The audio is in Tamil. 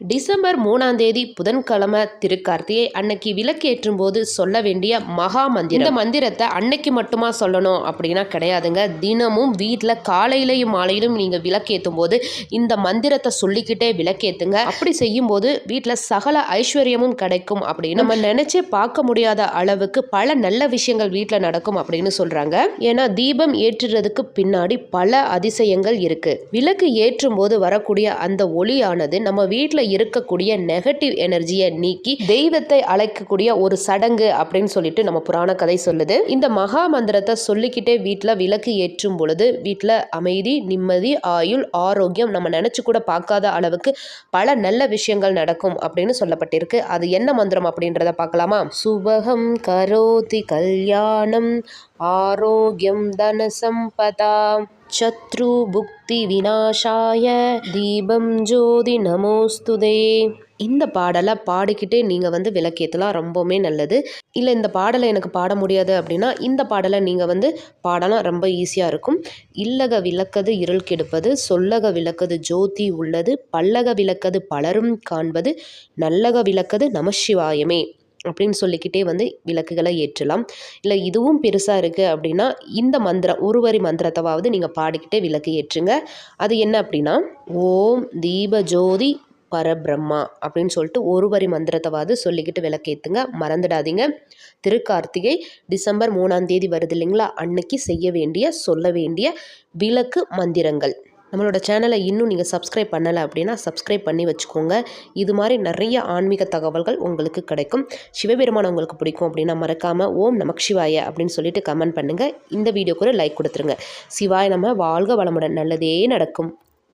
டிசம்பர் மூணாம் தேதி புதன்கிழமை திருக்கார்த்தியை அன்னைக்கு விளக்கேற்றும் போது சொல்ல வேண்டிய மகா மந்திரம். இந்த மந்திரத்தை அன்னைக்கு மட்டுமா சொல்லணும் அப்படின்னா கிடையாதுங்க. தினமும் வீட்டில் காலையிலையும் மாலையிலும் நீங்கள் விளக்கேற்றும் போது இந்த மந்திரத்தை சொல்லிக்கிட்டே விளக்கேற்றுங்க அப்படி செய்யும்போது வீட்டில் சகல ஐஸ்வர்யமும் கிடைக்கும் அப்படின்னு. நம்ம நினைச்சே பார்க்க முடியாத அளவுக்கு பல நல்ல விஷயங்கள் வீட்டில் நடக்கும் அப்படின்னு சொல்றாங்க. ஏன்னா தீபம் ஏற்றுறதுக்கு பின்னாடி பல அதிசயங்கள் இருக்கு. விளக்கு ஏற்றும் போது வரக்கூடிய அந்த ஒளியானது நம்ம வீட்டில் இருக்கக்கூடிய நெகட்டிவ் எனர்ஜியை நீக்கி தெய்வத்தை அழைக்கக்கூடிய ஒரு சடங்கு அப்படின்னு சொல்லிட்டு நம்ம புராண கதை சொல்லுது. இந்த மகா மந்திரத்தை சொல்லிக்கிட்டே வீட்டில் விளக்கு ஏற்றும் பொழுது வீட்டில் அமைதி நிம்மதி ஆயுள் ஆரோக்கியம் நம்ம நினச்சி கூட பார்க்காத அளவுக்கு பல நல்ல விஷயங்கள் நடக்கும் அப்படின்னு சொல்லப்பட்டிருக்கு. அது என்ன மந்திரம் அப்படின்றத பார்க்கலாமா? சுபகம் கரோதி கல்யாணம் ஆரோக்கியம் தன சம்பதா சத்ரு புக்தி விநாசாய தீபம் ஜோதி நமோஸ்து போதே இந்த பாடலை பாடிக்கிட்டே நீங்கள் வந்து விளக்கேற்றலாம் ரொம்பவுமே நல்லது. இல்லை இந்த பாடலை எனக்கு பாட முடியாது அப்படின்னா இந்த பாடலை நீங்கள் வந்து பாடலாம் ரொம்ப ஈஸியாக இருக்கும். இல்லக விளக்கது இருள் கெடுப்பது சொல்லக விளக்கது ஜோதி உள்ளது பல்லக விளக்கது பலரும் காண்பது நல்லக விளக்கது நமசிவாயமே அப்படின்னு சொல்லிக்கிட்டே வந்து விளக்குகளை ஏற்றலாம். இல்லை இதுவும் பெருசாக இருக்குது அப்படின்னா இந்த மந்திரம் ஒருவரி மந்திரத்தவாவது நீங்கள் பாடிக்கிட்டே விளக்கு ஏற்றுங்க. அது என்ன அப்படின்னா ஓம் தீப ஜோதி பரபிரம்மா அப்படின்னு சொல்லிட்டு ஒரு வரி மந்திரத்தவாது சொல்லிக்கிட்டு விளக்கேற்றுங்க மறந்துடாதீங்க. திருக்கார்த்திகை டிசம்பர் மூணாம் தேதி வருது இல்லைங்களா? அன்னைக்கு செய்ய வேண்டிய சொல்ல வேண்டிய விளக்கு மந்திரங்கள். நம்மளோட சேனலை இன்னும் நீங்கள் சப்ஸ்கிரைப் பண்ணலை அப்படின்னா சப்ஸ்கிரைப் பண்ணி வச்சுக்கோங்க. இது மாதிரி நிறைய ஆன்மீக தகவல்கள் உங்களுக்கு கிடைக்கும். சிவபெருமான் உங்களுக்கு பிடிக்கும் அப்படின்னா மறக்காமல் ஓம் நமக் சிவாய அப்படின்னு சொல்லிட்டு கமெண்ட் பண்ணுங்கள் இந்த வீடியோக்கு ஒரு லைக் கொடுத்துருங்க. சிவாய் நம்ம வாழ்க வளமுடன். நல்லதே நடக்கும்.